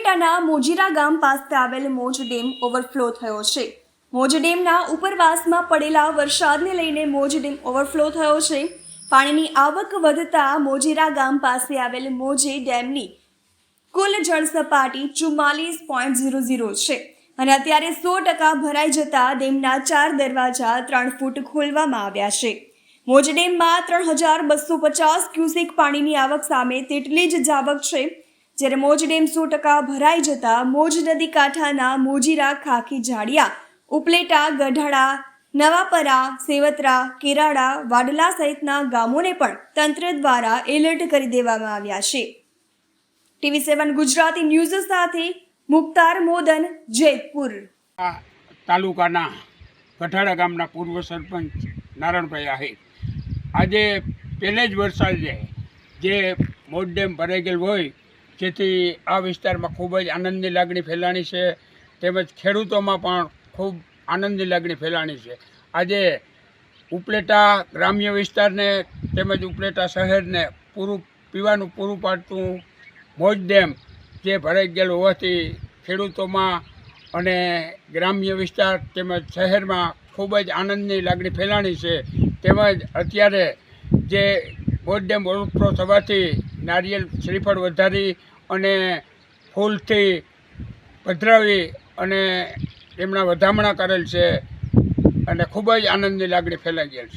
ઉપલેટાના મોજીરા ગામ પાસે આવેલ મોજ ડેમ ઓવરફ્લો થયો છે. મોજ ડેમના ઉપરવાસમાં પડેલા વરસાદને લઈને મોજ ડેમ ઓવરફ્લો થયો છે. પાણીની આવક વધતા મોજીરા ગામ પાસે આવેલ મોજે ડેમની કુલ જળ સપાટી ચુમ્માલીસ પોઈન્ટ ઝીરો ઝીરો છે અને અત્યારે સો ટકા ભરાઈ જતા ડેમના ચાર દરવાજા ત્રણ ફૂટ ખોલવામાં આવ્યા છે. મોજ ડેમમાં ત્રણ હજાર બસો પચાસ ક્યુસેક પાણીની આવક સામે તેટલી જ જાવક છે. જ્યારે મોજ ડેમ સો ટકા ભરાઈ જતા મોજ નદી કાંઠાના મોજીરા, ખાખી જાડિયા ઉપલેટા ગઢાડા નવાપરા, સેવતરા કેરાડા વાડલા સહિતના ગામોને પણ તંત્ર દ્વારા એલર્ટ કરી દેવામાં આવ્યા છે. ટીવી સેવન ગુજરાતી ન્યૂઝ સાથે મુખ્તાર મોદન, જયપુર. તાલુકાના કઠાડા ગામના પૂર્વ સરપંચ નારાયણભાઈ આહિર. આજે પહેલે જ વરસાદે જે મોટ ડેમ ભરાઈ ગયેલ હોય જેથી આ વિસ્તારમાં ખૂબ જ આનંદની લાગણી ફેલાણી છે. તેમજ ખેડૂતોમાં પણ ખૂબ આનંદની લાગણી ફેલાણી છે. આજે ઉપલેટા ગ્રામ્ય વિસ્તારને તેમજ ઉપલેટા શહેરને પૂરું પીવાનું પૂરું પાડતું મોજ ડેમ જે ભરાઈ ગયેલું હોવાથી ખેડૂતોમાં અને ગ્રામ્ય વિસ્તાર તેમજ શહેરમાં ખૂબ જ આનંદની લાગણી ફેલાણી છે. તેમજ અત્યારે જે મોજ ડેમ ઓવરફ્લો થવાથી નારિયેલ શ્રીફળ વધારી અને ફૂલથી પધરાવી અને એમના વધામણા કરેલ છે. અને ખૂબ જ આનંદની લાગણી ફેલાઈ ગયેલ છે.